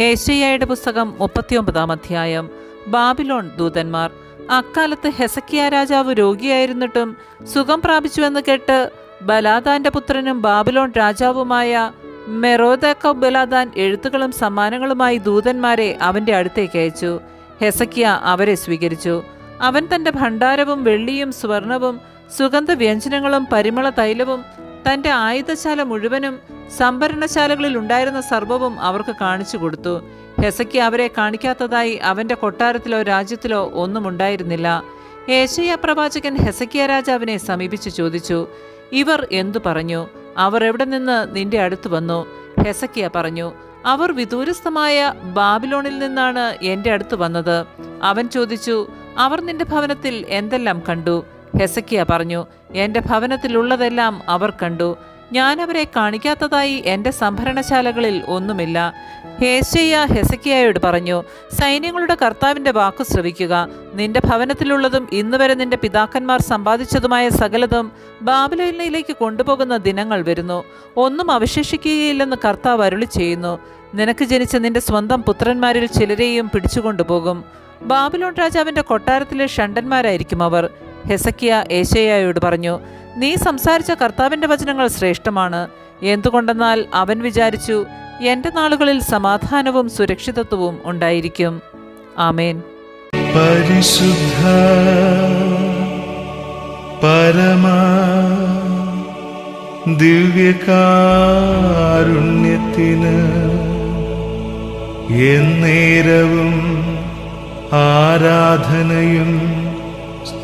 ഏഷ്യയുടെ പുസ്തകം മുപ്പത്തിയൊമ്പതാം അധ്യായം. ബാബിലോൺ ദൂതന്മാർ അക്കാലത്ത് ഹെസക്കിയ രാജാവ് രോഗിയായിരുന്നിട്ടും സുഖം പ്രാപിച്ചുവെന്ന് കേട്ട് ബലാദാന്റെ പുത്രനും ബാബിലോൺ രാജാവുമായ മെറോദക്ക ബലാദാൻ എഴുത്തുകളും സമ്മാനങ്ങളുമായി ദൂതന്മാരെ അവന്റെ അടുത്തേക്ക് അയച്ചു. ഹെസക്കിയ അവരെ സ്വീകരിച്ചു. അവൻ തന്റെ ഭണ്ഡാരവും വെള്ളിയും സ്വർണവും സുഗന്ധ വ്യഞ്ജനങ്ങളും പരിമള തൈലവും തന്റെ ആയുധശാല മുഴുവനും സംഭരണശാലകളിൽ ഉണ്ടായിരുന്ന സർവവും അവർക്ക് കാണിച്ചു കൊടുത്തു. ഹെസക്കി അവരെ കാണിക്കാത്തതായി അവന്റെ കൊട്ടാരത്തിലോ രാജ്യത്തിലോ ഒന്നും ഉണ്ടായിരുന്നില്ല. ഏഷ്യ പ്രവാചകൻ ഹെസക്കിയ രാജാവിനെ സമീപിച്ചു ചോദിച്ചു ഇവർ എന്തു പറഞ്ഞു? അവർ എവിടെ നിന്ന് നിന്റെ അടുത്ത് വന്നു? ഹെസക്കിയ പറഞ്ഞു അവർ വിദൂരസ്ഥമായ ബാബിലോണിൽ നിന്നാണ് എന്റെ അടുത്ത് വന്നത്. അവൻ ചോദിച്ചു അവർ നിന്റെ ഭവനത്തിൽ എന്തെല്ലാം കണ്ടു? ഹെസക്കിയ പറഞ്ഞു എന്റെ ഭവനത്തിലുള്ളതെല്ലാം അവർ കണ്ടു. ഞാനവരെ കാണിക്കാത്തതായി എന്റെ സംഭരണശാലകളിൽ ഒന്നുമില്ല. ഹേശയ്യ ഹെസക്കിയായോട് പറഞ്ഞു സൈന്യങ്ങളുടെ കർത്താവിന്റെ വാക്കു ശ്രവിക്കുക. നിന്റെ ഭവനത്തിലുള്ളതും ഇന്ന് വരെ നിന്റെ പിതാക്കന്മാർ സമ്പാദിച്ചതുമായ സകലതും ബാബിലോനിലേക്ക് കൊണ്ടുപോകുന്ന ദിനങ്ങൾ വരുന്നു. ഒന്നും അവശേഷിക്കുകയില്ലെന്ന് കർത്താവ് അരുളി ചെയ്യുന്നു. നിനക്ക് ജനിച്ച നിന്റെ സ്വന്തം പുത്രന്മാരിൽ ചിലരെയും പിടിച്ചുകൊണ്ടുപോകും. ബാബിലോൺ രാജാവിന്റെ കൊട്ടാരത്തിലെ ഷണ്ടന്മാരായിരിക്കും അവർ. ഹെസക്കിയ ഏശയ്യായോട് പറഞ്ഞു നീ സംസാരിച്ച കർത്താവിന്റെ വചനങ്ങൾ ശ്രേഷ്ഠമാണ്. എന്തുകൊണ്ടെന്നാൽ അവൻ വിചാരിച്ചു എന്റെ നാളുകളിൽ സമാധാനവും സുരക്ഷിതത്വവും ഉണ്ടായിരിക്കും. ആമേൻ. പരിശുദ്ധ പരമാ ദിവ്യകാരുണ്യത്തിന് എന്നേരവും ആരാധനയും